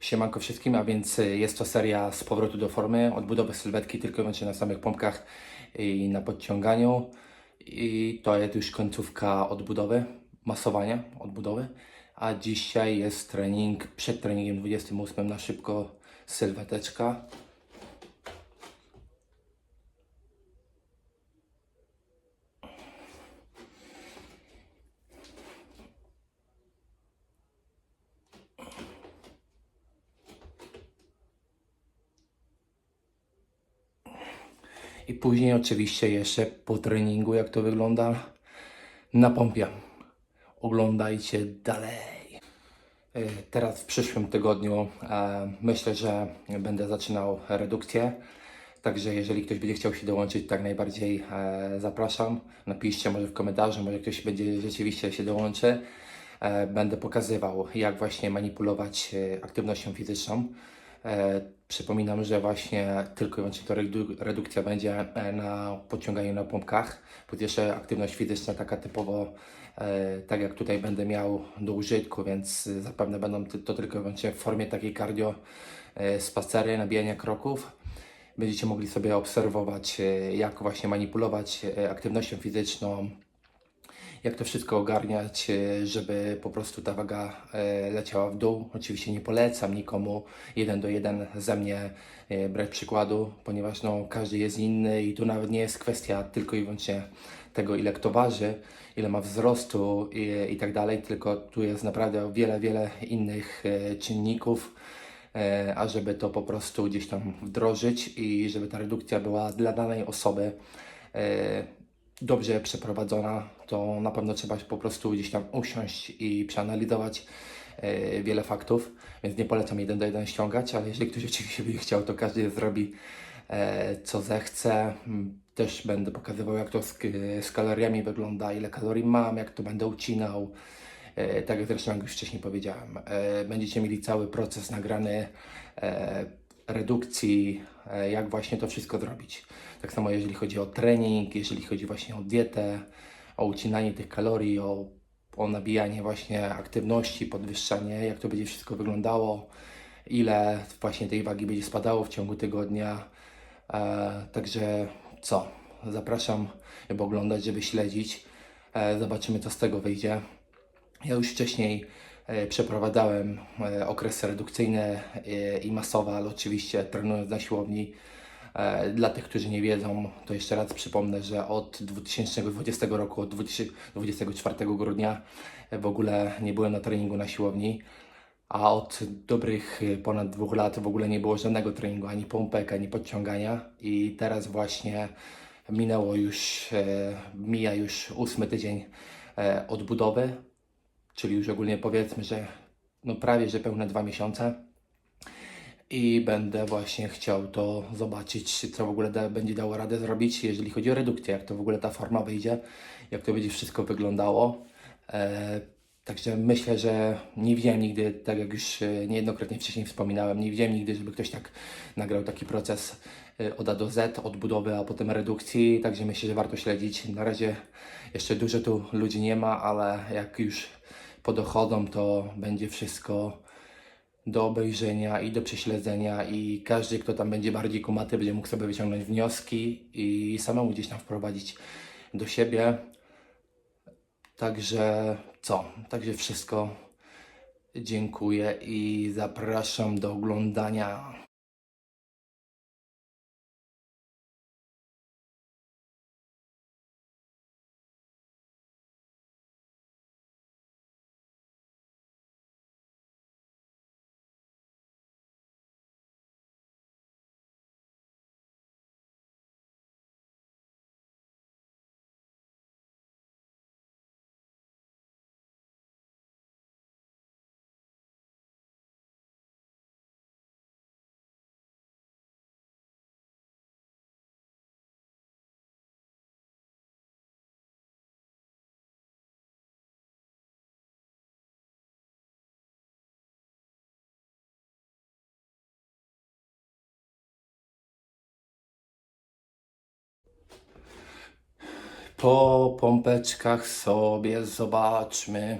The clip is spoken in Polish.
Siemanko wszystkim, a więc y, jest to seria z powrotu do formy, odbudowy sylwetki tylko i wyłącznie na samych pompkach i na podciąganiu. I to jest już końcówka odbudowy, masowania odbudowy. A dzisiaj jest trening, przed treningiem 28 na szybko sylweteczka. I później oczywiście jeszcze po treningu, jak to wygląda na pompie. Oglądajcie dalej. E, Teraz w przyszłym tygodniu e, myślę, że będę zaczynał redukcję. Także jeżeli ktoś będzie chciał się dołączyć, tak najbardziej e, zapraszam. Napiszcie może w komentarzu, może ktoś będzie rzeczywiście się dołączy. Będę pokazywał, jak właśnie manipulować aktywnością fizyczną. E, Przypominam, że właśnie tylko i wyłącznie to redu- redukcja będzie e, na podciąganiu na pompkach. Jeszcze aktywność fizyczna taka typowo, e, tak jak tutaj będę miał do użytku, więc zapewne będą to tylko i wyłącznie w formie takiej cardio, spacery, nabijania kroków. Będziecie mogli sobie obserwować, jak właśnie manipulować aktywnością fizyczną, jak to wszystko ogarniać, e, żeby po prostu ta waga e, leciała w dół. Oczywiście nie polecam nikomu jeden do jeden ze mnie e, brać przykładu, ponieważ no, każdy jest inny i tu nawet nie jest kwestia tylko i wyłącznie tego, ile kto waży, ile ma wzrostu i, i tak dalej, tylko tu jest naprawdę wiele, wiele innych czynników, a żeby to po prostu gdzieś tam wdrożyć i żeby ta redukcja była dla danej osoby dobrze przeprowadzona, to na pewno trzeba po prostu gdzieś tam usiąść i przeanalizować e, wiele faktów, więc nie polecam jeden do jeden ściągać, ale jeżeli ktoś oczywiście by chciał, to każdy zrobi e, co zechce. Mm, Też będę pokazywał, jak to z, z kaloriami wygląda, ile kalorii mam, jak to będę ucinał. E, tak jak zresztą już wcześniej powiedziałem, e, będziecie mieli cały proces nagrany e, redukcji, e, jak właśnie to wszystko zrobić. Tak samo jeżeli chodzi o trening, jeżeli chodzi właśnie o dietę, o ucinanie tych kalorii, o, o nabijanie właśnie aktywności, podwyższanie, jak to będzie wszystko wyglądało, ile właśnie tej wagi będzie spadało w ciągu tygodnia. E, także co? Zapraszam, żeby oglądać, żeby śledzić. E, zobaczymy, co z tego wyjdzie. Ja już wcześniej przeprowadzałem e, okresy redukcyjne e, i masowe, ale oczywiście trenując na siłowni. E, Dla tych, którzy nie wiedzą, to jeszcze raz przypomnę, że od 2020 roku, od 24 grudnia e, w ogóle nie byłem na treningu na siłowni, a od dobrych e, ponad dwóch lat w ogóle nie było żadnego treningu, ani pompek, ani podciągania i teraz właśnie minęło już, e, mija już ósmy tydzień e, odbudowy, czyli już ogólnie powiedzmy, że no prawie, że pełne dwa miesiące i będę właśnie chciał to zobaczyć, co w ogóle da, będzie dało radę zrobić, jeżeli chodzi o redukcję, jak to w ogóle ta forma wyjdzie, jak to będzie wszystko wyglądało. E, także myślę, że nie widziałem nigdy, tak jak już e, niejednokrotnie wcześniej wspominałem, nie widziałem nigdy, żeby ktoś tak nagrał taki proces e, od A do Z, odbudowy, a potem redukcji, także myślę, że warto śledzić. Na razie jeszcze dużo tu ludzi nie ma, ale jak już podochodzą, to będzie wszystko do obejrzenia i do prześledzenia i każdy, kto tam będzie bardziej kumaty, będzie mógł sobie wyciągnąć wnioski i samemu gdzieś tam wprowadzić do siebie. Także co? Także wszystko. Dziękuję i zapraszam do oglądania. Po pompeczkach sobie zobaczmy.